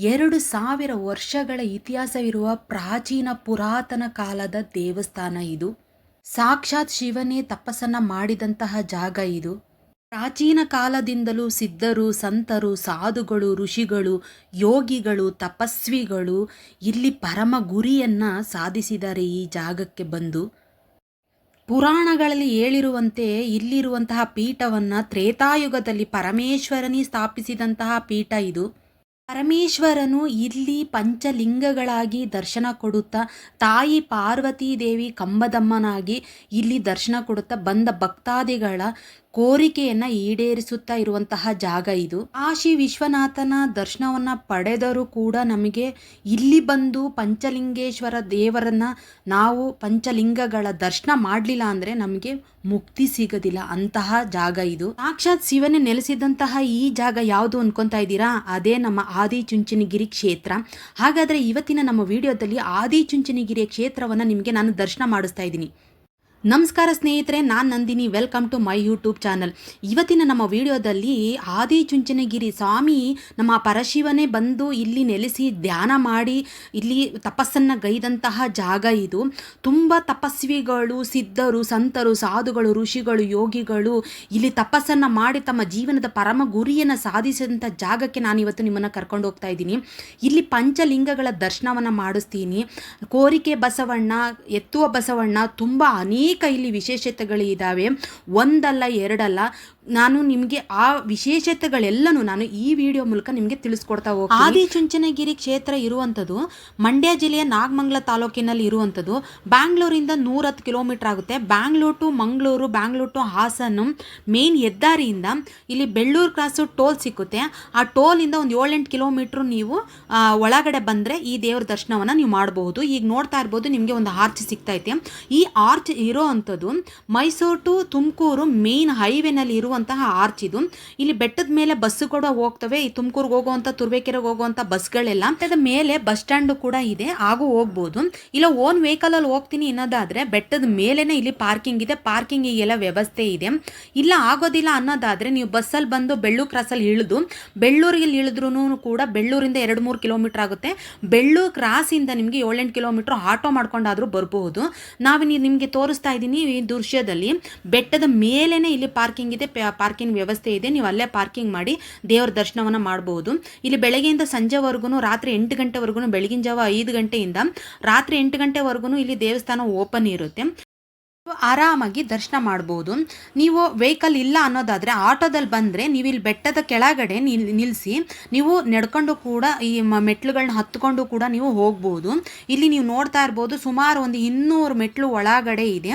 ಎರಡು ಸಾವಿರ ವರ್ಷಗಳ ಇತಿಹಾಸವಿರುವ ಪ್ರಾಚೀನ ಪುರಾತನ ಕಾಲದ ದೇವಸ್ಥಾನ ಇದು. ಸಾಕ್ಷಾತ್ ಶಿವನೇ ತಪಸ್ಸನ್ನ ಮಾಡಿದಂತಹ ಜಾಗ ಇದು. ಪ್ರಾಚೀನ ಕಾಲದಿಂದಲೂ ಸಿದ್ಧರು, ಸಂತರು, ಸಾಧುಗಳು, ಋಷಿಗಳು, ಯೋಗಿಗಳು, ತಪಸ್ವಿಗಳು ಇಲ್ಲಿ ಪರಮ ಗುರಿಯನ್ನ ಸಾಧಿಸಿದ್ದಾರೆ ಈ ಜಾಗಕ್ಕೆ ಬಂದು. ಪುರಾಣಗಳಲ್ಲಿ ಹೇಳಿರುವಂತೆ ಇಲ್ಲಿರುವಂತಹ ಪೀಠವನ್ನು ತ್ರೇತಾಯುಗದಲ್ಲಿ ಪರಮೇಶ್ವರನೇ ಸ್ಥಾಪಿಸಿದಂತಹ ಪೀಠ ಇದು. ಪರಮೇಶ್ವರನು ಇಲ್ಲಿ ಪಂಚಲಿಂಗಗಳಾಗಿ ದರ್ಶನ ಕೊಡುತ್ತಾ, ತಾಯಿ ಪಾರ್ವತೀ ದೇವಿ ಕಂಬದಮ್ಮನಾಗಿ ಇಲ್ಲಿ ದರ್ಶನ ಕೊಡುತ್ತಾ ಬಂದ ಭಕ್ತಾದಿಗಳ ಕೋರಿಕೆಯನ್ನು ಈಡೇರಿಸುತ್ತಾ ಇರುವಂತಹ ಜಾಗ ಇದು. ಕಾಶಿ ವಿಶ್ವನಾಥನ ದರ್ಶನವನ್ನು ಪಡೆದರೂ ಕೂಡ ನಮಗೆ ಇಲ್ಲಿ ಬಂದು ಪಂಚಲಿಂಗೇಶ್ವರ ದೇವರನ್ನ ನಾವು ಪಂಚಲಿಂಗಗಳ ದರ್ಶನ ಮಾಡಲಿಲ್ಲ ಅಂದರೆ ನಮಗೆ ಮುಕ್ತಿ ಸಿಗೋದಿಲ್ಲ. ಅಂತಹ ಜಾಗ ಇದು. ಸಾಕ್ಷಾತ್ ಶಿವನೇ ನೆಲೆಸಿದಂತಹ ಈ ಜಾಗ ಯಾವುದು ಅನ್ಕೊತಾ ಇದ್ದೀರಾ? ಅದೇ ನಮ್ಮ ಆದಿಚುಂಚನಗಿರಿ ಕ್ಷೇತ್ರ. ಹಾಗಾದರೆ ಇವತ್ತಿನ ನಮ್ಮ ವಿಡಿಯೋದಲ್ಲಿ ಆದಿಚುಂಚನಗಿರಿಯ ಕ್ಷೇತ್ರವನ್ನು ನಿಮಗೆ ನಾನು ದರ್ಶನ ಮಾಡಿಸ್ತಾ ಇದ್ದೀನಿ. ನಮಸ್ಕಾರ ಸ್ನೇಹಿತರೆ, ನಾನು Nandini. Welcome to my YouTube channel ಇವತ್ತಿನ ನಮ್ಮ ವಿಡಿಯೋದಲ್ಲಿ ಆದಿಚುಂಚನಗಿರಿ ಸ್ವಾಮಿ ನಮ್ಮ ಪರಶಿವನೇ ಬಂದು ಇಲ್ಲಿ ನೆಲೆಸಿ ಧ್ಯಾನ ಮಾಡಿ, ಇಲ್ಲಿ ತಪಸ್ಸನ್ನು ಗೈದಂತಹ ಜಾಗ ಇದು. ತುಂಬ ತಪಸ್ವಿಗಳು, ಸಿದ್ಧರು, ಸಂತರು, ಸಾಧುಗಳು, ಋಷಿಗಳು, ಯೋಗಿಗಳು ಇಲ್ಲಿ ತಪಸ್ಸನ್ನು ಮಾಡಿ ತಮ್ಮ ಜೀವನದ ಪರಮ ಗುರಿಯನ್ನು ಸಾಧಿಸಿದಂಥ ಜಾಗಕ್ಕೆ ನಾನು ಇವತ್ತು ನಿಮ್ಮನ್ನು ಕರ್ಕೊಂಡು ಹೋಗ್ತಾ ಇದ್ದೀನಿ. ಇಲ್ಲಿ ಪಂಚಲಿಂಗಗಳ ದರ್ಶನವನ್ನು ಮಾಡಿಸ್ತೀನಿ. ಕೋರಿಕೆ ಬಸವಣ್ಣ, ಎತ್ತುವ ಬಸವಣ್ಣ ತುಂಬ ಅನೇಕ ಇಲ್ಲಿ ವಿಶೇಷತೆಗಳಿದ್ದಾವೆ ಒಂದಲ್ಲ ಎರಡಲ್ಲ ನಾನು ನಿಮಗೆ ಆ ವಿಶೇಷತೆಗಳೆಲ್ಲನೂ ನಾನು ಈ ವಿಡಿಯೋ ಮೂಲಕ ನಿಮಗೆ ತಿಳಿಸ್ಕೊಡ್ತಾ ಹೋಗ್ತೀನಿ. ಆದಿಚುಂಚನಗಿರಿ ಕ್ಷೇತ್ರ ಇರುವಂಥದ್ದು, ಮಂಡ್ಯ ಜಿಲ್ಲೆಯ ನಾಗಮಂಗಲ ತಾಲೂಕಿನಲ್ಲಿ ಇರುವಂಥದ್ದು, ಬ್ಯಾಂಗ್ಳೂರಿಂದ ನೂರತ್ತು ಕಿಲೋಮೀಟರ್ ಆಗುತ್ತೆ. Bangalore to Mangaluru, Bangalore to Hassan main ಹೆದ್ದಾರಿಯಿಂದ ಇಲ್ಲಿ ಬೆಳ್ಳೂರು ಕ್ರಾಸು ಟೋಲ್ ಸಿಕ್ಕುತ್ತೆ. ಆ ಟೋಲಿಂದ ಒಂದು ಏಳೆಂಟು ಕಿಲೋಮೀಟ್ರ್ ನೀವು ಒಳಗಡೆ ಬಂದರೆ ಈ ದೇವರ ದರ್ಶನವನ್ನು ನೀವು ಮಾಡಬಹುದು ಈಗ ನೋಡ್ತಾ ಇರ್ಬೋದು ನಿಮಗೆ ಒಂದು ಆರ್ಚ್ ಸಿಗ್ತೈತೆ ಈ ಆರ್ಚ್ ಇರೋ ಮೈಸೂರು ಟು ತುಮಕೂರು ಮೇನ್ ಹೈವೇನಲ್ಲಿ ಇರುವಂತಹ ಆರ್ಚ್ ಇದು ಇಲ್ಲಿ ಬೆಟ್ಟದ ಮೇಲೆ ಬಸ್ಸು ಕೂಡ ಹೋಗ್ತವೆ. ಈ ತುಮಕೂರ್ಗೆ ಹೋಗುವಂಥ ತುರ್ಬೇಕೆರೆಗೆ ಹೋಗುವಂಥ ಬಸ್ಗಳೆಲ್ಲ ಬೆಟ್ಟದ ಮೇಲೆ ಬಸ್ ಸ್ಟ್ಯಾಂಡ್ ಕೂಡ ಇದೆ. ಹಾಗೂ ಹೋಗ್ಬೋದು. ಇಲ್ಲ ಓನ್ ವೆಹಿಕಲ್ ಅಲ್ಲಿ ಹೋಗ್ತೀನಿ ಅನ್ನೋದಾದ್ರೆ, ಬೆಟ್ಟದ ಮೇಲೆನೆ ಇಲ್ಲಿ ಪಾರ್ಕಿಂಗ್ ಇದೆ. ಪಾರ್ಕಿಂಗ್ ಎಲ್ಲ ವ್ಯವಸ್ಥೆ ಇದೆ. ಇಲ್ಲ, ಆಗೋದಿಲ್ಲ ಅನ್ನೋದಾದ್ರೆ, ನೀವು ಬಸ್ಸಲ್ಲಿ ಬಂದು ಬೆಳ್ಳೂರು ಕ್ರಾಸಲ್ಲಿ ಇಳಿದು ಬೆಳ್ಳೂರಿಗೆ ಇಳಿದ್ರೂ ಕೂಡ ಬೆಳ್ಳೂರಿಂದ ಎರಡು ಮೂರು ಕಿಲೋಮೀಟರ್ ಆಗುತ್ತೆ ಬೆಳ್ಳೂರು ಕ್ರಾಸಿಂದ ನಿಮಗೆ ಏಳೆಂಟು ಕಿಲೋಮೀಟರ್ ಆಟೋ ಮಾಡ್ಕೊಂಡಾದರೂ ಬರಬಹುದು. ನಾವು ನಿಮಗೆ ತೋರಿಸ್ತಾ ಇದ್ದೀನಿ ಈ ದೃಶ್ಯದಲ್ಲಿ. ಬೆಟ್ಟದ ಮೇಲೇನೆ ಇಲ್ಲಿ ಪಾರ್ಕಿಂಗ್ ಇದೆ. ಪಾರ್ಕಿಂಗ್ ವ್ಯವಸ್ಥೆ ಇದೆ, ನೀವು ಅಲ್ಲೇ ಪಾರ್ಕಿಂಗ್ ಮಾಡಿ ದೇವರ ದರ್ಶನವನ್ನು ಮಾಡಬಹುದು ಇಲ್ಲಿ ಬೆಳಗ್ಗೆಯಿಂದ ಸಂಜೆವರೆಗೂ ರಾತ್ರಿ ಎಂಟು ಗಂಟೆವರೆಗೂ ಬೆಳಗಿನ ಜಾವ ಐದು ಗಂಟೆಯಿಂದ ರಾತ್ರಿ ಎಂಟು ಗಂಟೆವರೆಗೂ ಇಲ್ಲಿ ದೇವಸ್ಥಾನ ಓಪನ್ ಇರುತ್ತೆ. ಆರಾಮಾಗಿ ದರ್ಶನ ಮಾಡ್ಬೋದು. ನೀವು ವೆಹಿಕಲ್ ಇಲ್ಲ ಅನ್ನೋದಾದರೆ ಆಟೋದಲ್ಲಿ ಬಂದರೆ ನೀವು ಇಲ್ಲಿ ಬೆಟ್ಟದ ಕೆಳಗಡೆ ನಿಲ್ ನಿಲ್ಲಿಸಿ ನೀವು ನಡ್ಕೊಂಡು ಕೂಡ ಈ ಮೆಟ್ಲುಗಳನ್ನ ಹತ್ಕೊಂಡು ಕೂಡ ನೀವು ಹೋಗ್ಬೋದು. ಇಲ್ಲಿ ನೀವು ನೋಡ್ತಾ ಇರ್ಬೋದು ಸುಮಾರು ಒಂದು ಇನ್ನೂರು ಮೆಟ್ಲು ಒಳಗಡೆ ಇದೆ.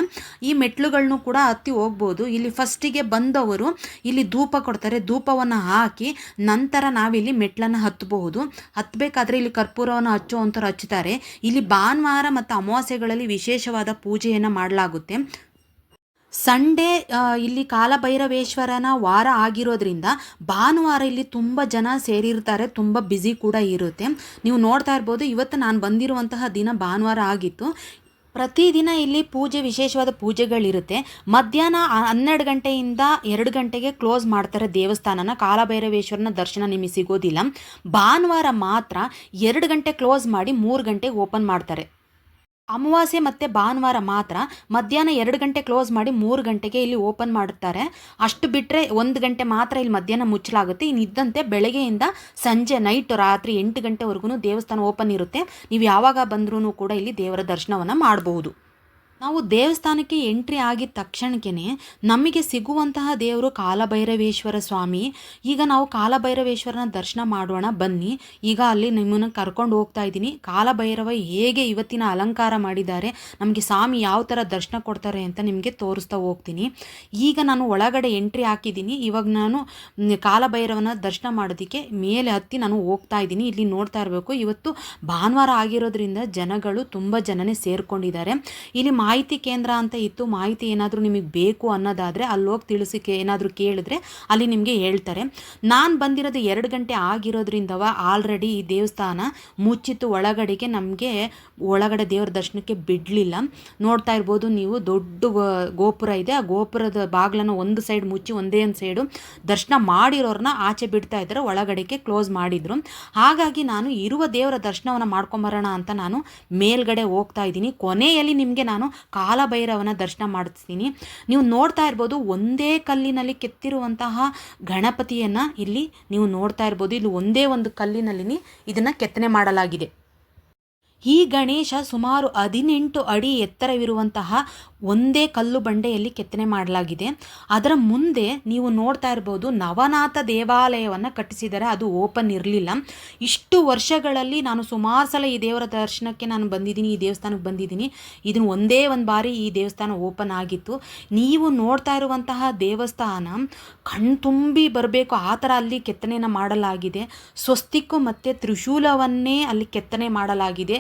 ಈ ಮೆಟ್ಲುಗಳನ್ನು ಕೂಡ ಹತ್ತಿ ಹೋಗ್ಬೋದು. ಇಲ್ಲಿ ಫಸ್ಟಿಗೆ ಬಂದವರು ಇಲ್ಲಿ ಧೂಪ ಕೊಡ್ತಾರೆ. ಧೂಪವನ್ನು ಹಾಕಿ ನಂತರ ನಾವಿಲ್ಲಿ ಮೆಟ್ಲನ್ನು ಹತ್ತಬಹುದು ಹತ್ತಬೇಕಾದ್ರೆ ಇಲ್ಲಿ ಕರ್ಪೂರವನ್ನು ಹಚ್ಚುವಂಥವ್ರು ಹಚ್ಚುತ್ತಾರೆ ಇಲ್ಲಿ ಭಾನುವಾರ ಮತ್ತು ಅಮಾವಾಸ್ಯೆಗಳಲ್ಲಿ ವಿಶೇಷವಾದ ಪೂಜೆಯನ್ನು ಮಾಡಲಾಗುತ್ತೆ. ಸಂಡೇ ಇಲ್ಲಿ ಕಾಲಭೈರವೇಶ್ವರನ ವಾರ ಆಗಿರೋದ್ರಿಂದ ಭಾನುವಾರ ಇಲ್ಲಿ ತುಂಬ ಜನ ಸೇರಿರ್ತಾರೆ, ತುಂಬ ಬ್ಯುಸಿ ಕೂಡ ಇರುತ್ತೆ. ನೀವು ನೋಡ್ತಾ ಇರ್ಬೋದು, ಇವತ್ತು ನಾನು ಬಂದಿರುವಂತಹ ದಿನ ಭಾನುವಾರ ಆಗಿತ್ತು. ಪ್ರತಿದಿನ ಇಲ್ಲಿ ಪೂಜೆ, ವಿಶೇಷವಾದ ಪೂಜೆಗಳಿರುತ್ತೆ. ಮಧ್ಯಾಹ್ನ ಹನ್ನೆರಡು ಗಂಟೆಯಿಂದ ಎರಡು ಗಂಟೆಗೆ ಕ್ಲೋಸ್ ಮಾಡ್ತಾರೆ ದೇವಸ್ಥಾನನ, ಕಾಲಭೈರವೇಶ್ವರನ ದರ್ಶನ ನಿಮಗೆ ಸಿಗೋದಿಲ್ಲ. ಭಾನುವಾರ ಮಾತ್ರ ಎರಡು ಗಂಟೆ ಕ್ಲೋಸ್ ಮಾಡಿ ಮೂರು ಗಂಟೆಗೆ ಓಪನ್ ಮಾಡ್ತಾರೆ. ಅಮಾವಾಸ್ಯೆ ಮತ್ತು ಭಾನುವಾರ ಮಾತ್ರ ಮಧ್ಯಾಹ್ನ ಎರಡು ಗಂಟೆ ಕ್ಲೋಸ್ ಮಾಡಿ ಮೂರು ಗಂಟೆಗೆ ಇಲ್ಲಿ ಓಪನ್ ಮಾಡುತ್ತಾರೆ. ಅಷ್ಟು ಬಿಟ್ಟರೆ ಒಂದು ಗಂಟೆ ಮಾತ್ರ ಇಲ್ಲಿ ಮಧ್ಯಾಹ್ನ ಮುಚ್ಚಲಾಗುತ್ತೆ. ಇನ್ನು ಇದ್ದಂತೆ ಬೆಳಗ್ಗೆಯಿಂದ ಸಂಜೆ ನೈಟ್ ರಾತ್ರಿ ಎಂಟು ಗಂಟೆವರೆಗೂ ದೇವಸ್ಥಾನ ಓಪನ್ ಇರುತ್ತೆ. ನೀವು ಯಾವಾಗ ಬಂದ್ರೂ ಕೂಡ ಇಲ್ಲಿ ದೇವರ ದರ್ಶನವನ್ನು ಮಾಡಬಹುದು. ನಾವು ದೇವಸ್ಥಾನಕ್ಕೆ ಎಂಟ್ರಿ ಆಗಿದ ತಕ್ಷಣಕ್ಕೆ ನಮಗೆ ಸಿಗುವಂತಹ ದೇವರು ಕಾಲಭೈರವೇಶ್ವರ ಸ್ವಾಮಿ. ಈಗ ನಾವು ಕಾಲಭೈರವೇಶ್ವರನ ದರ್ಶನ ಮಾಡೋಣ, ಬನ್ನಿ. ಈಗ ಅಲ್ಲಿ ನಿಮ್ಮನ್ನು ಕರ್ಕೊಂಡು ಹೋಗ್ತಾ ಇದ್ದೀನಿ. ಕಾಲಭೈರವ ಹೇಗೆ ಇವತ್ತಿನ ಅಲಂಕಾರ ಮಾಡಿದ್ದಾರೆ, ನಮಗೆ ಸ್ವಾಮಿ ಯಾವ ಥರ ದರ್ಶನ ಕೊಡ್ತಾರೆ ಅಂತ ನಿಮಗೆ ತೋರಿಸ್ತಾ ಹೋಗ್ತೀನಿ. ಈಗ ನಾನು ಒಳಗಡೆ ಎಂಟ್ರಿ ಹಾಕಿದ್ದೀನಿ. ಇವಾಗ ನಾನು ಕಾಲಭೈರವನ ದರ್ಶನ ಮಾಡೋದಕ್ಕೆ ಮೇಲೆ ಹತ್ತಿ ನಾನು ಹೋಗ್ತಾ ಇದ್ದೀನಿ. ಇಲ್ಲಿ ನೋಡ್ತಾ ಇರಬೇಕು, ಇವತ್ತು ಭಾನುವಾರ ಆಗಿರೋದ್ರಿಂದ ಜನಗಳು ತುಂಬ ಜನನೇ ಸೇರಿಕೊಂಡಿದ್ದಾರೆ. ಇಲ್ಲಿ ಮಾಹಿತಿ ಕೇಂದ್ರ ಅಂತ ಇತ್ತು, ಮಾಹಿತಿ ಏನಾದರೂ ನಿಮಗೆ ಬೇಕು ಅನ್ನೋದಾದರೆ ಅಲ್ಲಿ ಹೋಗಿ ತಿಳಿಸಿ ಏನಾದರೂ ಕೇಳಿದ್ರೆ ಅಲ್ಲಿ ನಿಮಗೆ ಹೇಳ್ತಾರೆ. ನಾನು ಬಂದಿರೋದು ಎರಡು ಗಂಟೆ ಆಗಿರೋದ್ರಿಂದವ ಆಲ್ರೆಡಿ ಈ ದೇವಸ್ಥಾನ ಮುಚ್ಚಿತ್ತು, ಒಳಗಡೆಗೆ ನಮಗೆ ಒಳಗಡೆ ದೇವರ ದರ್ಶನಕ್ಕೆ ಬಿಡಲಿಲ್ಲ. ನೋಡ್ತಾ ಇರ್ಬೋದು ನೀವು ದೊಡ್ಡ ಗೋಪುರ ಇದೆ, ಆ ಗೋಪುರದ ಬಾಗಿಲನ್ನು ಒಂದು ಸೈಡ್ ಮುಚ್ಚಿ ಒಂದೇ ಒಂದು ಸೈಡು ದರ್ಶನ ಮಾಡಿರೋರನ್ನ ಆಚೆ ಬಿಡ್ತಾ ಇದ್ದಾರೆ, ಒಳಗಡೆಗೆ ಕ್ಲೋಸ್ ಮಾಡಿದರು. ಹಾಗಾಗಿ ನಾನು ಇರುವ ದೇವರ ದರ್ಶನವನ್ನು ಮಾಡ್ಕೊಂಬರೋಣ ಅಂತ ನಾನು ಮೇಲ್ಗಡೆ ಹೋಗ್ತಾ ಇದ್ದೀನಿ. ಕೊನೆಯಲ್ಲಿ ನಿಮಗೆ ನಾನು ಕಾಲಭೈರವನ ದರ್ಶನ ಮಾಡಿಸ್ತೀನಿ. ನೀವು ನೋಡ್ತಾ ಇರ್ಬೋದು ಒಂದೇ ಕಲ್ಲಿನಲ್ಲಿ ಕೆತ್ತಿರುವಂತಹ ಗಣಪತಿಯನ್ನು ಇಲ್ಲಿ ನೀವು ನೋಡ್ತಾ ಇರ್ಬೋದು. ಇಲ್ಲಿ ಒಂದೇ ಒಂದು ಕಲ್ಲಿನಲ್ಲಿ ಇದನ್ನು ಕೆತ್ತನೆ ಮಾಡಲಾಗಿದೆ. ಈ ಗಣೇಶ ಸುಮಾರು ಹದಿನೆಂಟು ಅಡಿ ಎತ್ತರವಿರುವಂತಹ ಒಂದೇ ಕಲ್ಲು ಬಂಡೆಯಲ್ಲಿ ಕೆತ್ತನೆ ಮಾಡಲಾಗಿದೆ. ಅದರ ಮುಂದೆ ನೀವು ನೋಡ್ತಾ ಇರ್ಬೋದು ನವನಾಥ ದೇವಾಲಯವನ್ನು ಕಟ್ಟಿಸಿದರೆ ಅದು ಓಪನ್ ಇರಲಿಲ್ಲ. ಇಷ್ಟು ವರ್ಷಗಳಲ್ಲಿ ನಾನು ಸುಮಾರು ಸಲ ಈ ದೇವರ ದರ್ಶನಕ್ಕೆ ನಾನು ಬಂದಿದ್ದೀನಿ, ಈ ದೇವಸ್ಥಾನಕ್ಕೆ ಬಂದಿದ್ದೀನಿ. ಇದನ್ನು ಒಂದೇ ಒಂದು ಬಾರಿ ಈ ದೇವಸ್ಥಾನ ಓಪನ್ ಆಗಿತ್ತು. ನೀವು ನೋಡ್ತಾ ಇರುವಂತಹ ದೇವಸ್ಥಾನ ಕಣ್ತುಂಬಿ ಬರಬೇಕು. ಆ ಥರ ಅಲ್ಲಿ ಕೆತ್ತನೆಯನ್ನು ಮಾಡಲಾಗಿದೆ. ಸ್ವಸ್ತಿಕ್ಕು ಮತ್ತು ತ್ರಿಶೂಲವನ್ನೇ ಅಲ್ಲಿ ಕೆತ್ತನೆ ಮಾಡಲಾಗಿದೆ.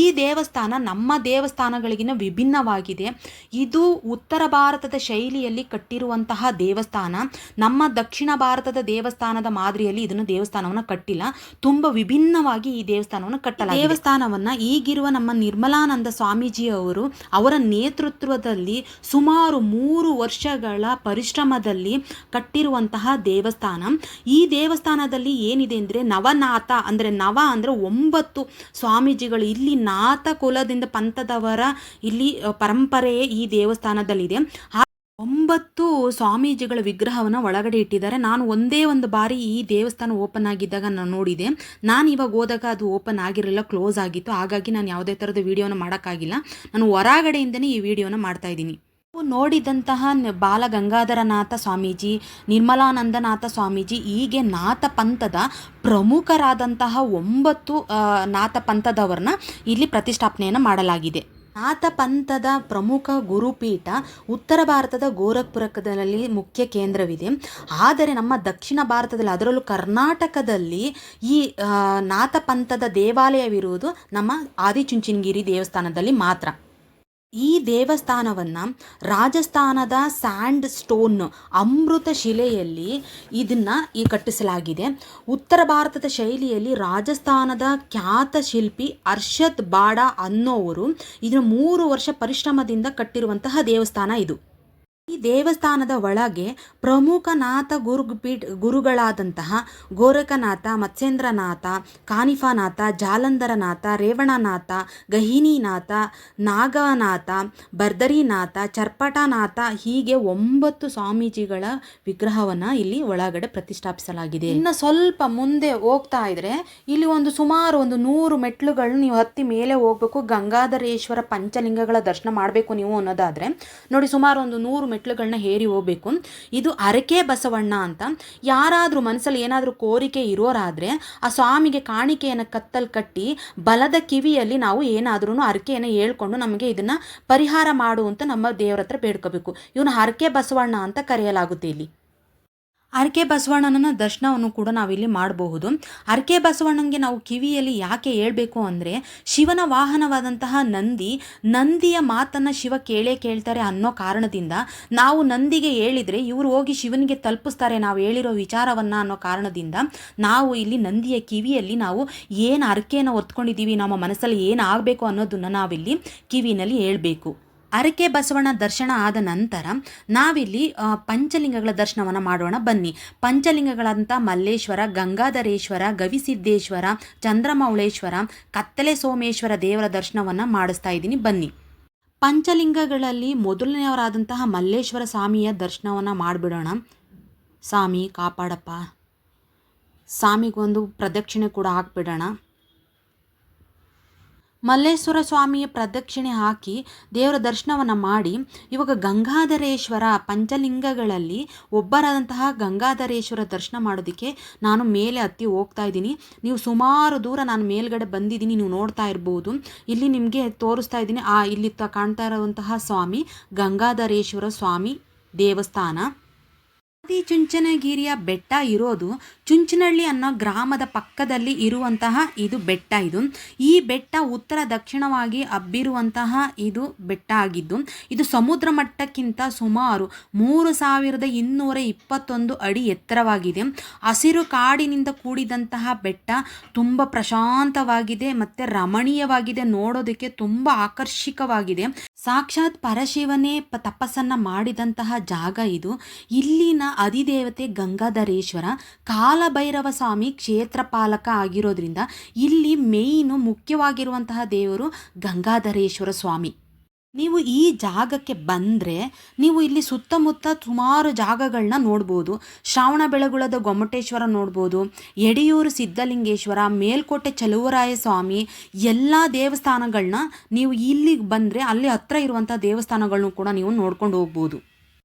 ಈ ದೇವಸ್ಥಾನ ನಮ್ಮ ದೇವಸ್ಥಾನಗಳಿಗಿನ ವಿಭಿನ್ನವಾಗಿದೆ. ಇದು ಉತ್ತರ ಭಾರತದ ಶೈಲಿಯಲ್ಲಿ ಕಟ್ಟಿರುವಂತಹ ದೇವಸ್ಥಾನ. ನಮ್ಮ ದಕ್ಷಿಣ ಭಾರತದ ದೇವಸ್ಥಾನದ ಮಾದರಿಯಲ್ಲಿ ಇದನ್ನು ದೇವಸ್ಥಾನವನ್ನು ಕಟ್ಟಿಲ್ಲ. ತುಂಬ ವಿಭಿನ್ನವಾಗಿ ಈ ದೇವಸ್ಥಾನವನ್ನು ಕಟ್ಟಲಾಗಿದೆ. ದೇವಸ್ಥಾನವನ್ನು ಈಗಿರುವ ನಮ್ಮ ನಿರ್ಮಲಾನಂದ ಸ್ವಾಮೀಜಿ ಅವರು ಅವರ ನೇತೃತ್ವದಲ್ಲಿ ಸುಮಾರು ಮೂರು ವರ್ಷಗಳ ಪರಿಶ್ರಮದಲ್ಲಿ ಕಟ್ಟಿರುವಂತಹ ದೇವಸ್ಥಾನ. ಈ ದೇವಸ್ಥಾನದಲ್ಲಿ ಏನಿದೆ ಅಂದರೆ ನವನಾಥ ಅಂದರೆ ನವ ಅಂದರೆ ಒಂಬತ್ತು ಸ್ವಾಮೀಜಿಗಳು ಇಲ್ಲಿ ನಾಥ ಕುಲದಿಂದ ಪಂಥದವರ ಇಲ್ಲಿ ಪರಂಪರೆಯೇ ಈ ದೇವಸ್ಥಾನದಲ್ಲಿದೆ. ಒಂಬತ್ತು ಸ್ವಾಮೀಜಿಗಳ ವಿಗ್ರಹವನ್ನು ಒಳಗಡೆ ಇಟ್ಟಿದ್ದಾರೆ. ನಾನು ಒಂದೇ ಒಂದು ಬಾರಿ ಈ ದೇವಸ್ಥಾನ ಓಪನ್ ಆಗಿದ್ದಾಗ ನಾನು ನೋಡಿದೆ. ನಾನು ಇವಾಗ ಹೋದಾಗ ಅದು ಓಪನ್ ಆಗಿರಲಿಲ್ಲ, ಕ್ಲೋಸ್ ಆಗಿತ್ತು. ಹಾಗಾಗಿ ನಾನು ಯಾವುದೇ ಥರದ ವೀಡಿಯೋನ ಮಾಡೋಕ್ಕಾಗಿಲ್ಲ. ನಾನು ಹೊರಗಡೆಯಿಂದನೇ ಈ ವಿಡಿಯೋನ ಮಾಡ್ತಾ ಇದ್ದೀನಿ. ನೋಡಿದಂತಹ ಬಾಲ ಗಂಗಾಧರನಾಥ ಸ್ವಾಮೀಜಿ, ನಿರ್ಮಲಾನಂದನಾಥ ಸ್ವಾಮೀಜಿ, ಹೀಗೆ ನಾಥ ಪಂಥದ ಪ್ರಮುಖರಾದಂತಹ ಒಂಬತ್ತು ನಾಥ ಪಂಥದವ್ರನ್ನ ಇಲ್ಲಿ ಪ್ರತಿಷ್ಠಾಪನೆಯನ್ನು ಮಾಡಲಾಗಿದೆ. ನಾಥ ಪಂಥದ ಪ್ರಮುಖ ಗುರುಪೀಠ ಉತ್ತರ ಭಾರತದ ಗೋರಖ್ಪುರದಲ್ಲಿ ಮುಖ್ಯ ಕೇಂದ್ರವಿದೆ. ಆದರೆ ನಮ್ಮ ದಕ್ಷಿಣ ಭಾರತದಲ್ಲಿ, ಅದರಲ್ಲೂ ಕರ್ನಾಟಕದಲ್ಲಿ ಈ ನಾಥ ಪಂಥದ ದೇವಾಲಯವಿರುವುದು ನಮ್ಮ ಆದಿಚುಂಚನಗಿರಿ ದೇವಸ್ಥಾನದಲ್ಲಿ ಮಾತ್ರ. ಈ ದೇವಸ್ಥಾನವನ್ನು ರಾಜಸ್ಥಾನದ ಸ್ಯಾಂಡ್ ಸ್ಟೋನ್ ಅಮೃತ ಶಿಲೆಯಲ್ಲಿ ಇದನ್ನು ಈ ಕಟ್ಟಿಸಲಾಗಿದೆ. ಉತ್ತರ ಭಾರತದ ಶೈಲಿಯಲ್ಲಿ ರಾಜಸ್ಥಾನದ ಖ್ಯಾತ ಶಿಲ್ಪಿ ಅರ್ಷದ್ ಬಾಡಾ ಅನ್ನೋವರು ಇದನ್ನು ಮೂರು ವರ್ಷ ಪರಿಶ್ರಮದಿಂದ ಕಟ್ಟಿರುವಂತಹ ದೇವಸ್ಥಾನ ಇದು. ಈ ದೇವಸ್ಥಾನದ ಒಳಗೆ ಪ್ರಮುಖ ನಾಥ ಗುರುಪೀಠ ಗುರುಗಳಾದಂತಹ ಗೋರಖನಾಥ ಮತ್ಸೇಂದ್ರನಾಥ ಕಾನಿಫಾನಾಥ, ಜಾಲಂಧರನಾಥ, ರೇವಣನಾಥ, ಗಹಿನಿನಾಥ, ನಾಗನಾಥ, ಬರ್ದರಿನಾಥ, ಚರ್ಪಟನಾಥ ಹೀಗೆ ಒಂಬತ್ತು ಸ್ವಾಮೀಜಿಗಳ ವಿಗ್ರಹವನ್ನು ಇಲ್ಲಿ ಒಳಗಡೆ ಪ್ರತಿಷ್ಠಾಪಿಸಲಾಗಿದೆ. ಇನ್ನು ಸ್ವಲ್ಪ ಮುಂದೆ ಹೋಗ್ತಾ ಇದ್ರೆ ಇಲ್ಲಿ ಒಂದು ಸುಮಾರು ಒಂದು ನೂರು ಮೆಟ್ಲುಗಳು ನೀವು ಹತ್ತಿ ಮೇಲೆ ಹೋಗ್ಬೇಕು. ಗಂಗಾಧರೇಶ್ವರ ಪಂಚಲಿಂಗಗಳ ದರ್ಶನ ಮಾಡಬೇಕು ನೀವು ಅನ್ನೋದಾದ್ರೆ. ನೋಡಿ ಸುಮಾರು ಒಂದು ನೂರು ಮೆಟ್ಲುಗಳನ್ನ ಹೇರಿ ಹೋಗಬೇಕು. ಇದು ಅರಕೆ ಬಸವಣ್ಣ ಅಂತ. ಯಾರಾದರೂ ಮನಸ್ಸಲ್ಲಿ ಏನಾದರೂ ಕೋರಿಕೆ ಇರೋರಾದರೆ ಆ ಸ್ವಾಮಿಗೆ ಕಾಣಿಕೆಯನ್ನು ಕತ್ತಲ್ಲಿ ಕಟ್ಟಿ ಬಲದ ಕಿವಿಯಲ್ಲಿ ನಾವು ಏನಾದ್ರೂ ಅರಕೆಯನ್ನು ಹೇಳ್ಕೊಂಡು ನಮಗೆ ಇದನ್ನು ಪರಿಹಾರ ಮಾಡು ಅಂತ ನಮ್ಮ ದೇವರ ಹತ್ರ ಬೇಡ್ಕೋಬೇಕು. ಇವನು ಹರಕೆ ಬಸವಣ್ಣ ಅಂತ ಕರೆಯಲಾಗುತ್ತೆ ಇಲ್ಲಿ. ಅರಕೆ ಬಸವಣ್ಣನ ದರ್ಶನವನ್ನು ಕೂಡ ನಾವಿಲ್ಲಿ ಮಾಡಬಹುದು. ಅರಕೆ ಬಸವಣ್ಣನಿಗೆ ನಾವು ಕಿವಿಯಲ್ಲಿ ಯಾಕೆ ಹೇಳಬೇಕು ಅಂದರೆ, ಶಿವನ ವಾಹನವಾದಂತಹ ನಂದಿ, ನಂದಿಯ ಮಾತನ್ನು ಶಿವ ಕೇಳೇ ಕೇಳ್ತಾರೆ ಅನ್ನೋ ಕಾರಣದಿಂದ ನಾವು ನಂದಿಗೆ ಹೇಳಿದರೆ ಇವರು ಹೋಗಿ ಶಿವನಿಗೆ ತಲುಪಿಸ್ತಾರೆ ನಾವು ಹೇಳಿರೋ ವಿಚಾರವನ್ನು ಅನ್ನೋ ಕಾರಣದಿಂದ ನಾವು ಇಲ್ಲಿ ನಂದಿಯ ಕಿವಿಯಲ್ಲಿ ನಾವು ಏನು ಅರಕೆಯನ್ನು ಹೊತ್ಕೊಂಡಿದ್ದೀವಿ ನಮ್ಮ ಮನಸ್ಸಲ್ಲಿ ಏನು ಆಗಬೇಕು ಅನ್ನೋದನ್ನು ನಾವಿಲ್ಲಿ ಕಿವಿನಲ್ಲಿ ಹೇಳಬೇಕು. ಅರಕೆ ಬಸವಣ್ಣ ದರ್ಶನ ಆದ ನಂತರ ನಾವಿಲ್ಲಿ ಪಂಚಲಿಂಗಗಳ ದರ್ಶನವನ್ನು ಮಾಡೋಣ. ಬನ್ನಿ. ಪಂಚಲಿಂಗಗಳಂತ ಮಲ್ಲೇಶ್ವರ, ಗಂಗಾಧರೇಶ್ವರ, ಗವಿಸಿದ್ದೇಶ್ವರ, ಚಂದ್ರಮೌಳೇಶ್ವರ, ಕತ್ತಲೆ ಸೋಮೇಶ್ವರ ದೇವರ ದರ್ಶನವನ್ನು ಮಾಡಿಸ್ತಾ ಇದ್ದೀನಿ. ಬನ್ನಿ. ಪಂಚಲಿಂಗಗಳಲ್ಲಿ ಮೊದಲನೆಯವರಾದಂತಹ ಮಲ್ಲೇಶ್ವರ ಸ್ವಾಮಿಯ ದರ್ಶನವನ್ನು ಮಾಡಿಬಿಡೋಣ. ಸ್ವಾಮಿ, ಕಾಪಾಡಪ್ಪ. ಸ್ವಾಮಿಗೊಂದು ಪ್ರದಕ್ಷಿಣೆ ಕೂಡ ಹಾಕ್ಬಿಡೋಣ. ಮಲ್ಲೇಶ್ವರ ಸ್ವಾಮಿಯ ಪ್ರದಕ್ಷಿಣೆ ಹಾಕಿ ದೇವರ ದರ್ಶನವನ್ನು ಮಾಡಿ, ಇವಾಗ ಗಂಗಾಧರೇಶ್ವರ ಪಂಚಲಿಂಗಗಳಲ್ಲಿ ಒಬ್ಬರಾದಂತಹ ಗಂಗಾಧರೇಶ್ವರ ದರ್ಶನ ಮಾಡೋದಕ್ಕೆ ನಾನು ಮೇಲೆ ಹತ್ತಿ ಹೋಗ್ತಾ ಇದ್ದೀನಿ. ನೀವು ಸುಮಾರು ದೂರ ನಾನು ಮೇಲ್ಗಡೆ ಬಂದಿದ್ದೀನಿ, ನೀವು ನೋಡ್ತಾ ಇರ್ಬೋದು. ಇಲ್ಲಿ ನಿಮಗೆ ತೋರಿಸ್ತಾ ಇದ್ದೀನಿ. ಆ, ಇಲ್ಲಿ ಕಾಣ್ತಾ ಇರುವಂತಹ ಸ್ವಾಮಿ ಗಂಗಾಧರೇಶ್ವರ ಸ್ವಾಮಿ ದೇವಸ್ಥಾನ. ಈ ಚುಂಚನಗಿರಿಯ ಬೆಟ್ಟ ಇರೋದು ಚುಂಚನಹಳ್ಳಿ ಅನ್ನೋ ಗ್ರಾಮದ ಪಕ್ಕದಲ್ಲಿ ಇರುವಂತಹ ಇದು ಬೆಟ್ಟ ಇದು. ಈ ಬೆಟ್ಟ ಉತ್ತರ ದಕ್ಷಿಣವಾಗಿ ಹಬ್ಬಿರುವಂತಹ ಇದು ಬೆಟ್ಟ ಆಗಿದ್ದು, ಇದು ಸಮುದ್ರ ಮಟ್ಟಕ್ಕಿಂತ ಸುಮಾರು ಮೂರು ಸಾವಿರದ ಇನ್ನೂರ ಇಪ್ಪತ್ತೊಂದು ಅಡಿ ಎತ್ತರವಾಗಿದೆ. ಹಸಿರು ಕಾಡಿನಿಂದ ಕೂಡಿದಂತಹ ಬೆಟ್ಟ ತುಂಬ ಪ್ರಶಾಂತವಾಗಿದೆ ಮತ್ತು ರಮಣೀಯವಾಗಿದೆ, ನೋಡೋದಕ್ಕೆ ತುಂಬ ಆಕರ್ಷಕವಾಗಿದೆ. ಸಾಕ್ಷಾತ್ ಪರಶಿವನೇ ಪ ತಪಸ್ಸನ್ನು ಮಾಡಿದಂತಹ ಜಾಗ ಇದು. ಇಲ್ಲಿನ ಅಧಿದೇವತೆ ಗಂಗಾಧರೇಶ್ವರ ಕಾಲಭೈರವ ಸ್ವಾಮಿ ಕ್ಷೇತ್ರ ಪಾಲಕ ಆಗಿರೋದ್ರಿಂದ ಇಲ್ಲಿ ಮೇಯ್ನು ಮುಖ್ಯವಾಗಿರುವಂತಹ ದೇವರು ಗಂಗಾಧರೇಶ್ವರ ಸ್ವಾಮಿ. ನೀವು ಈ ಜಾಗಕ್ಕೆ ಬಂದರೆ ನೀವು ಇಲ್ಲಿ ಸುತ್ತಮುತ್ತ ಸುಮಾರು ಜಾಗಗಳನ್ನ ನೋಡ್ಬೋದು. ಶ್ರಾವಣ ಬೆಳಗುಳದ ಗೊಮ್ಮಟೇಶ್ವರ ನೋಡ್ಬೋದು. ಯಡಿಯೂರು ಸಿದ್ಧಲಿಂಗೇಶ್ವರ, ಮೇಲ್ಕೋಟೆ ಚಲುವರಾಯ ಸ್ವಾಮಿ ಎಲ್ಲ ದೇವಸ್ಥಾನಗಳನ್ನ ನೀವು ಇಲ್ಲಿಗೆ ಬಂದರೆ ಅಲ್ಲಿ ಹತ್ರ ಇರುವಂಥ ದೇವಸ್ಥಾನಗಳನ್ನು ಕೂಡ ನೀವು ನೋಡ್ಕೊಂಡು ಹೋಗ್ಬೋದು.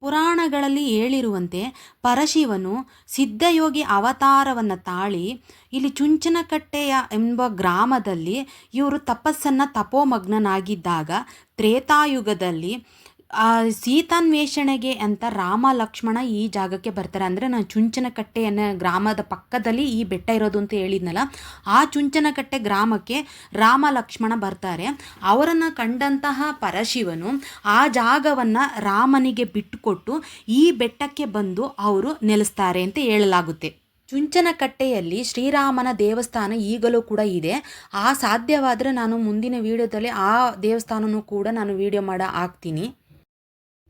ಪುರಾಣಗಳಲ್ಲಿ ಹೇಳಿರುವಂತೆ ಪರಶಿವನು ಸಿದ್ಧಯೋಗಿ ಅವತಾರವನ್ನು ತಾಳಿ ಇಲ್ಲಿ ಚುಂಚನಕಟ್ಟೆಯ ಎಂಬ ಗ್ರಾಮದಲ್ಲಿ ಇವರು ತಪಸ್ಸನ್ನು ತಪೋಮಗ್ನನಾಗಿದ್ದಾಗ ತ್ರೇತಾಯುಗದಲ್ಲಿ ಆ ಸೀತಾನ್ವೇಷಣೆಗೆ ಅಂತ ರಾಮ, ಲಕ್ಷ್ಮಣ ಈ ಜಾಗಕ್ಕೆ ಬರ್ತಾರೆ. ಅಂದರೆ ನಾನು ಚುಂಚನಕಟ್ಟೆಯನ್ನ ಗ್ರಾಮದ ಪಕ್ಕದಲ್ಲಿ ಈ ಬೆಟ್ಟ ಇರೋದು ಅಂತ ಹೇಳಿದ್ನಲ್ಲ, ಆ ಚುಂಚನಕಟ್ಟೆ ಗ್ರಾಮಕ್ಕೆ ರಾಮ, ಲಕ್ಷ್ಮಣ ಬರ್ತಾರೆ. ಅವರನ್ನು ಕಂಡಂತಹ ಪರಶಿವನು ಆ ಜಾಗವನ್ನು ರಾಮನಿಗೆ ಬಿಟ್ಟುಕೊಟ್ಟು ಈ ಬೆಟ್ಟಕ್ಕೆ ಬಂದು ಅವರು ನೆಲೆಸ್ತಾರೆ ಅಂತ ಹೇಳಲಾಗುತ್ತೆ. ಚುಂಚನಕಟ್ಟೆಯಲ್ಲಿ ಶ್ರೀರಾಮನ ದೇವಸ್ಥಾನ ಈಗಲೂ ಕೂಡ ಇದೆ. ಆ ಸಾಧ್ಯವಾದರೆ ನಾನು ಮುಂದಿನ ವಿಡಿಯೋದಲ್ಲಿ ಆ ದೇವಸ್ಥಾನನೂ ಕೂಡ ನಾನು ವಿಡಿಯೋ ಮಾಡ ಹಾಕ್ತೀನಿ.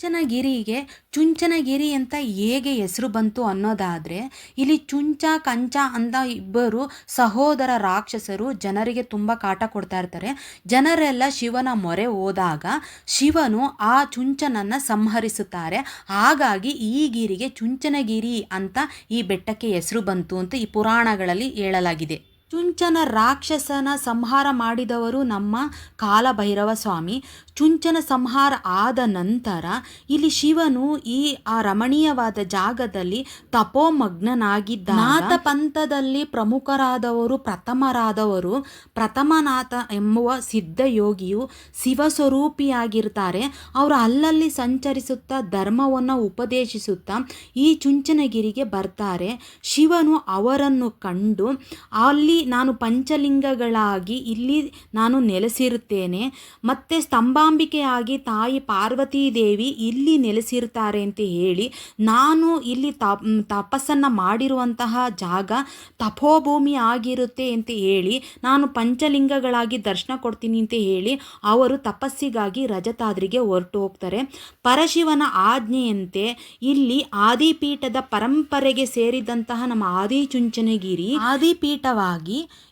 ಚುಂಚನಗಿರಿಗೆ, ಚುಂಚನಗಿರಿ ಅಂತ ಹೇಗೆ ಹೆಸರು ಬಂತು ಅನ್ನೋದಾದರೆ, ಇಲ್ಲಿ ಚುಂಚ, ಕಂಚ ಅಂತ ಇಬ್ಬರು ಸಹೋದರ ರಾಕ್ಷಸರು ಜನರಿಗೆ ತುಂಬ ಕಾಟ ಕೊಡ್ತಾ ಇರ್ತಾರೆ. ಜನರೆಲ್ಲ ಶಿವನ ಮೊರೆ ಹೋದಾಗ ಶಿವನು ಆ ಚುಂಚನನ್ನು ಸಂಹರಿಸುತ್ತಾರೆ. ಹಾಗಾಗಿ ಈ ಗಿರಿಗೆ ಚುಂಚನಗಿರಿ ಅಂತ ಈ ಬೆಟ್ಟಕ್ಕೆ ಹೆಸರು ಬಂತು ಅಂತ ಈ ಪುರಾಣಗಳಲ್ಲಿ ಹೇಳಲಾಗಿದೆ. ಚುಂಚನ ರಾಕ್ಷಸನ ಸಂಹಾರ ಮಾಡಿದವರು ನಮ್ಮ ಕಾಲಭೈರವ ಸ್ವಾಮಿ. ಚುಂಚನ ಸಂಹಾರ ಆದ ನಂತರ ಇಲ್ಲಿ ಶಿವನು ಈ, ಆ ರಮಣೀಯವಾದ ಜಾಗದಲ್ಲಿ ತಪೋಮಗ್ನನಾಗಿದ್ದ ನಾಥ ಪಂಥದಲ್ಲಿ ಪ್ರಮುಖರಾದವರು, ಪ್ರಥಮರಾದವರು, ಪ್ರಥಮನಾಥ ಎಂಬುವ ಸಿದ್ಧಯೋಗಿಯು ಶಿವಸ್ವರೂಪಿಯಾಗಿರ್ತಾರೆ ಅವರು ಅಲ್ಲಲ್ಲಿ ಸಂಚರಿಸುತ್ತಾ ಧರ್ಮವನ್ನು ಉಪದೇಶಿಸುತ್ತಾ ಈ ಚುಂಚನಗಿರಿಗೆ ಬರ್ತಾರೆ. ಶಿವನು ಅವರನ್ನು ಕಂಡು ಅಲ್ಲಿ ನಾನು ಪಂಚಲಿಂಗಗಳಾಗಿ ಇಲ್ಲಿ ನಾನು ನೆಲೆಸಿರುತ್ತೇನೆ. ಮತ್ತು ಸ್ತಂಭಾಂಬಿಕೆಯಾಗಿ ತಾಯಿ ಪಾರ್ವತೀ ದೇವಿ ಇಲ್ಲಿ ನೆಲೆಸಿರ್ತಾರೆ ಅಂತ ಹೇಳಿ ನಾನು ಇಲ್ಲಿ ತಪಸ್ಸನ್ನು ಮಾಡಿರುವಂತಹ ಜಾಗ ತಪೋಭೂಮಿ ಆಗಿರುತ್ತೆ ಅಂತ ಹೇಳಿ ನಾನು ಪಂಚಲಿಂಗಗಳಾಗಿ ದರ್ಶನ ಕೊಡ್ತೀನಿ ಅಂತ ಹೇಳಿ ಅವರು ತಪಸ್ಸಿಗಾಗಿ ರಜತಾದ್ರಿಗೆ ಹೊರಟು ಹೋಗ್ತಾರೆ ಪರಶಿವನ ಆಜ್ಞೆಯಂತೆ ಇಲ್ಲಿ ಆದಿಪೀಠದ ಪರಂಪರೆಗೆ ಸೇರಿದಂತಹ ನಮ್ಮ ಆದಿಚುಂಚನಗಿರಿ ಆದಿಪೀಠವಾಗಿ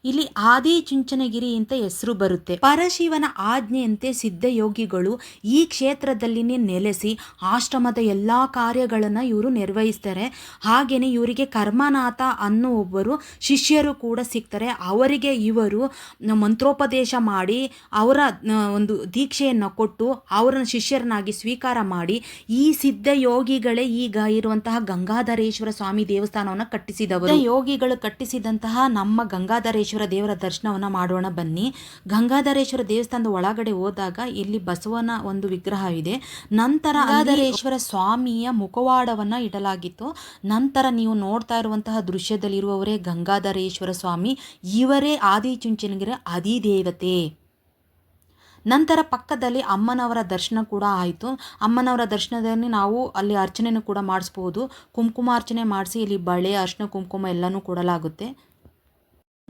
ಇಲ್ಲಿ ಆದಿ ಚುಂಚನಗಿರಿ ಅಂತ ಹೆಸರು ಬರುತ್ತೆ. ಪರಶಿವನ ಆಜ್ಞೆಯಂತೆ ಸಿದ್ಧಯೋಗಿಗಳು ಈ ಕ್ಷೇತ್ರದಲ್ಲಿನೇ ನೆಲೆಸಿ ಆಶ್ರಮದ ಎಲ್ಲ ಕಾರ್ಯಗಳನ್ನು ಇವರು ನಿರ್ವಹಿಸ್ತಾರೆ. ಹಾಗೇನೆ ಇವರಿಗೆ ಕರ್ಮನಾಥ ಅನ್ನೋ ಒಬ್ಬರು ಶಿಷ್ಯರು ಕೂಡ ಸಿಗ್ತಾರೆ. ಅವರಿಗೆ ಇವರು ಮಂತ್ರೋಪದೇಶ ಮಾಡಿ ಅವರ ಒಂದು ದೀಕ್ಷೆಯನ್ನು ಕೊಟ್ಟು ಅವರನ್ನು ಶಿಷ್ಯರನ್ನಾಗಿ ಸ್ವೀಕಾರ ಮಾಡಿ ಈ ಸಿದ್ಧ ಯೋಗಿಗಳೇ ಈಗ ಇರುವಂತಹ ಗಂಗಾಧರೇಶ್ವರ ಸ್ವಾಮಿ ದೇವಸ್ಥಾನವನ್ನು ಕಟ್ಟಿಸಿದವರು. ಯೋಗಿಗಳು ಕಟ್ಟಿಸಿದಂತಹ ನಮ್ಮ ಗಂಗಾಧರೇಶ್ವರ ದೇವರ ದರ್ಶನವನ್ನು ಮಾಡೋಣ ಬನ್ನಿ. ಗಂಗಾಧರೇಶ್ವರ ದೇವಸ್ಥಾನದ ಒಳಗಡೆ ಹೋದಾಗ ಇಲ್ಲಿ ಬಸವನ ಒಂದು ವಿಗ್ರಹವಿದೆ ನಂತರ ಗಂಗಾಧರೇಶ್ವರ ಸ್ವಾಮಿಯ ಮುಖವಾಡವನ್ನು ಇಡಲಾಗಿತ್ತು. ನಂತರ ನೀವು ನೋಡ್ತಾ ಇರುವಂತಹ ದೃಶ್ಯದಲ್ಲಿರುವವರೇ ಗಂಗಾಧರೇಶ್ವರ ಸ್ವಾಮಿ ಇವರೇ ಆದಿಚುಂಚನಗಿರಿ ಅಧಿದೇವತೆ. ನಂತರ ಪಕ್ಕದಲ್ಲಿ ಅಮ್ಮನವರ ದರ್ಶನ ಕೂಡ ಆಯಿತು. ಅಮ್ಮನವರ ದರ್ಶನದಲ್ಲಿ ನಾವು ಅಲ್ಲಿ ಅರ್ಚನೆಯನ್ನು ಕೂಡ ಮಾಡಿಸ್ಬೋದು. ಕುಂಕುಮಾರ್ಚನೆ ಮಾಡಿಸಿ ಇಲ್ಲಿ ಬಳೆ ಅರ್ಶಿನ ಕುಂಕುಮ ಎಲ್ಲನೂ ಕೊಡಲಾಗುತ್ತೆ.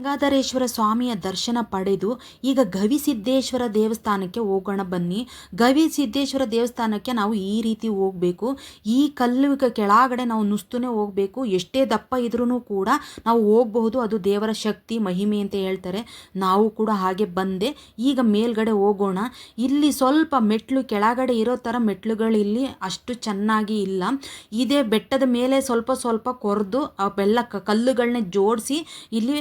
ಗಂಗಾಧರೇಶ್ವರ ಸ್ವಾಮಿಯ ದರ್ಶನ ಪಡೆದು ಈಗ ಗವಿಸಿದ್ದೇಶ್ವರ ದೇವಸ್ಥಾನಕ್ಕೆ ಹೋಗೋಣ ಬನ್ನಿ. ಗವಿಸಿದ್ದೇಶ್ವರ ದೇವಸ್ಥಾನಕ್ಕೆ ನಾವು ಈ ರೀತಿ ಹೋಗಬೇಕು. ಈ ಕಲ್ಲು ಕೆಳಗಡೆ ನಾವು ನುಸ್ತುನೇ ಹೋಗಬೇಕು. ಎಷ್ಟೇ ದಪ್ಪ ಇದ್ರೂ ಕೂಡ ನಾವು ಹೋಗಬಹುದು. ಅದು ದೇವರ ಶಕ್ತಿ, ಮಹಿಮೆ ಅಂತ ಹೇಳ್ತಾರೆ. ನಾವು ಕೂಡ ಹಾಗೆ ಬಂದೆ. ಈಗ ಮೇಲ್ಗಡೆ ಹೋಗೋಣ. ಇಲ್ಲಿ ಸ್ವಲ್ಪ ಮೆಟ್ಲು ಕೆಳಗಡೆ ಇರೋ ಥರ ಮೆಟ್ಲುಗಳು ಇಲ್ಲಿ ಅಷ್ಟು ಚೆನ್ನಾಗಿ ಇಲ್ಲ. ಇದೇ ಬೆಟ್ಟದ ಮೇಲೆ ಸ್ವಲ್ಪ ಸ್ವಲ್ಪ ಕೊರೆದು ಬೆಲ್ಲ ಕಲ್ಲುಗಳನ್ನ ಜೋಡಿಸಿ ಇಲ್ಲಿ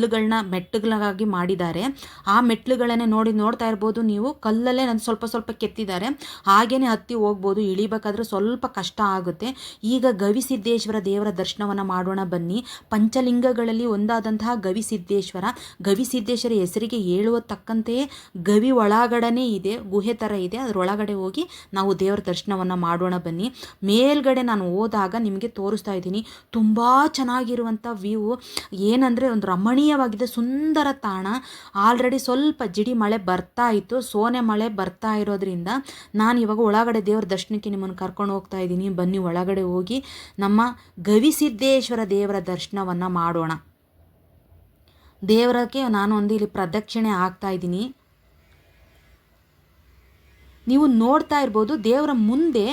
ಕಲ್ಲುಗಳನ್ನ ಮೆಟ್ಟುಗಳಾಗಿ ಮಾಡಿದ್ದಾರೆ. ಆ ಮೆಟ್ಲುಗಳನ್ನೇ ನೋಡಿ ನೋಡ್ತಾ ಇರ್ಬೋದು ನೀವು. ಕಲ್ಲಲ್ಲೇ ನಾನು ಸ್ವಲ್ಪ ಸ್ವಲ್ಪ ಕೆತ್ತಿದ್ದಾರೆ. ಹಾಗೇನೆ ಹತ್ತಿ ಹೋಗ್ಬೋದು. ಇಳಿಬೇಕಾದ್ರೆ ಸ್ವಲ್ಪ ಕಷ್ಟ ಆಗುತ್ತೆ. ಈಗ ಗವಿಸಿದ್ದೇಶ್ವರ ದೇವರ ದರ್ಶನವನ್ನು ಮಾಡೋಣ ಬನ್ನಿ. ಪಂಚಲಿಂಗಗಳಲ್ಲಿ ಒಂದಾದಂತಹ ಗವಿಸಿದ್ದೇಶ್ವರ. ಗವಿಸಿದ್ದೇಶ್ವರ ಹೆಸರಿಗೆ ಹೇಳುವ ತಕ್ಕಂತೆಯೇ ಗವಿ ಒಳಗಡೆನೇ ಇದೆ. ಗುಹೆ ಥರ ಇದೆ. ಅದರೊಳಗಡೆ ಹೋಗಿ ನಾವು ದೇವರ ದರ್ಶನವನ್ನು ಮಾಡೋಣ ಬನ್ನಿ. ಮೇಲ್ಗಡೆ ನಾನು ಹೋದಾಗ ನಿಮಗೆ ತೋರಿಸ್ತಾ ಇದ್ದೀನಿ. ತುಂಬ ಚೆನ್ನಾಗಿರುವಂಥ ವ್ಯೂ ಏನಂದರೆ ಒಂದು ರಮಣೀಯವಾಗಿದೆ, ಸುಂದರ ತಾಣ. ಆಲ್ರೆಡಿ ಸ್ವಲ್ಪ ಜಿಡಿ ಮಳೆ ಬರ್ತಾ ಇತ್ತು. ಸೋನೆ ಮಳೆ ಬರ್ತಾ ಇರೋದ್ರಿಂದ ನಾನು ಇವಾಗ ಒಳಗಡೆ ದೇವರ ದರ್ಶನಕ್ಕೆ ನಿಮ್ಮನ್ನು ಕರ್ಕೊಂಡು ಹೋಗ್ತಾ ಇದ್ದೀನಿ. ಬನ್ನಿ, ಒಳಗಡೆ ಹೋಗಿ ನಮ್ಮ ಗವಿಸಿದ್ದೇಶ್ವರ ದೇವರ ದರ್ಶನವನ್ನು ಮಾಡೋಣ. ದೇವರಕ್ಕೆ ನಾನು ಒಂದು ಇಲ್ಲಿ ಪ್ರದಕ್ಷಿಣೆ ಆಗ್ತಾ ಇದ್ದೀನಿ. ನೀವು ನೋಡ್ತಾ ಇರ್ಬೋದು, ದೇವರ ಮುಂದೆ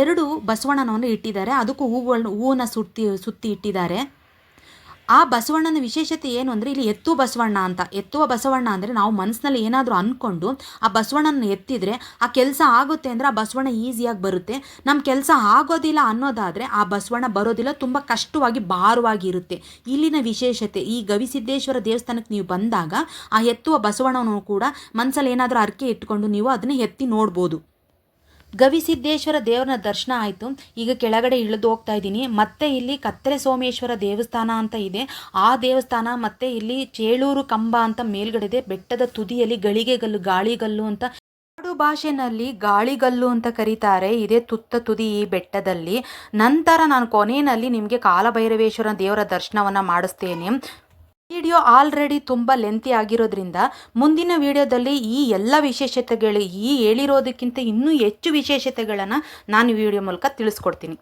ಎರಡು ಬಸವಣ್ಣನವನ್ನು ಇಟ್ಟಿದ್ದಾರೆ. ಅದಕ್ಕೂ ಹೂವುಗಳನ್ನ ಹೂವನ್ನು ಸುತ್ತಿ ಸುತ್ತಿ ಇಟ್ಟಿದ್ದಾರೆ. ಆ ಬಸವಣ್ಣನ ವಿಶೇಷತೆ ಏನು ಅಂದರೆ ಇಲ್ಲಿ ಎತ್ತು ಬಸವಣ್ಣ ಅಂತ. ಎತ್ತುವ ಬಸವಣ್ಣ ಅಂದರೆ ನಾವು ಮನಸ್ಸಿನಲ್ಲಿ ಏನಾದರೂ ಅಂದ್ಕೊಂಡು ಆ ಬಸವಣ್ಣನ ಎತ್ತಿದರೆ ಆ ಕೆಲಸ ಆಗುತ್ತೆ ಅಂದರೆ ಆ ಬಸವಣ್ಣ ಈಸಿಯಾಗಿ ಬರುತ್ತೆ. ನಮ್ಮ ಕೆಲಸ ಆಗೋದಿಲ್ಲ ಅನ್ನೋದಾದರೆ ಆ ಬಸವಣ್ಣ ಬರೋದಿಲ್ಲ, ತುಂಬ ಕಷ್ಟವಾಗಿ ಭಾರವಾಗಿರುತ್ತೆ ಇಲ್ಲಿನ ವಿಶೇಷತೆ, ಈ ಗವಿಸಿದ್ದೇಶ್ವರ ದೇವಸ್ಥಾನಕ್ಕೆ ನೀವು ಬಂದಾಗ ಆ ಎತ್ತುವ ಬಸವಣ್ಣನೂ ಕೂಡ ಮನಸ್ಸಲ್ಲಿ ಏನಾದರೂ ಅರ್ಕೆ ಇಟ್ಕೊಂಡು ನೀವು ಅದನ್ನ ಎತ್ತಿ ನೋಡ್ಬೋದು. ಗವಿಸಿದ್ದೇಶ್ವರ ದೇವರ ದರ್ಶನ ಆಯಿತು. ಈಗ ಕೆಳಗಡೆ ಇಳಿದು ಹೋಗ್ತಾ ಇದ್ದೀನಿ. ಮತ್ತೆ ಇಲ್ಲಿ ಕತ್ತರೆ ಸೋಮೇಶ್ವರ ದೇವಸ್ಥಾನ ಅಂತ ಇದೆ. ಆ ದೇವಸ್ಥಾನ ಮತ್ತೆ ಇಲ್ಲಿ ಚೇಳೂರು ಕಂಬ ಅಂತ ಮೇಲ್ಗಡೆ ಇದೆ ಬೆಟ್ಟದ ತುದಿಯಲ್ಲಿ ಗಳಿಗೆಗಲ್ಲು, ಗಾಳಿಗಲ್ಲು ಅಂತ ನಾಡು ಭಾಷೆನಲ್ಲಿ ಗಾಳಿಗಲ್ಲು ಅಂತ ಕರೀತಾರೆ. ಇದೇ ತುತ್ತ ತುದಿ ಈ ಬೆಟ್ಟದಲ್ಲಿ. ನಂತರ ನಾನು ಕೊನೆಯಲ್ಲಿ ನಿಮಗೆ ಕಾಲಭೈರವೇಶ್ವರ ದೇವರ ದರ್ಶನವನ್ನು ಮಾಡಿಸ್ತೇನೆ. ವಿಡಿಯೋ ಆಲ್ರೆಡಿ ತುಂಬ ಲೆಂತಿ ಆಗಿರೋದ್ರಿಂದ ಮುಂದಿನ ವಿಡಿಯೋದಲ್ಲಿ ಈ ಎಲ್ಲ ವಿಶೇಷತೆಗಳು ಈ ಹೇಳಿರೋದಕ್ಕಿಂತ ಇನ್ನೂ ಹೆಚ್ಚು ವಿಶೇಷತೆಗಳನ್ನು ನಾನು ವಿಡಿಯೋ ಮೂಲಕ ತಿಳಿಸ್ಕೊಡ್ತೀನಿ.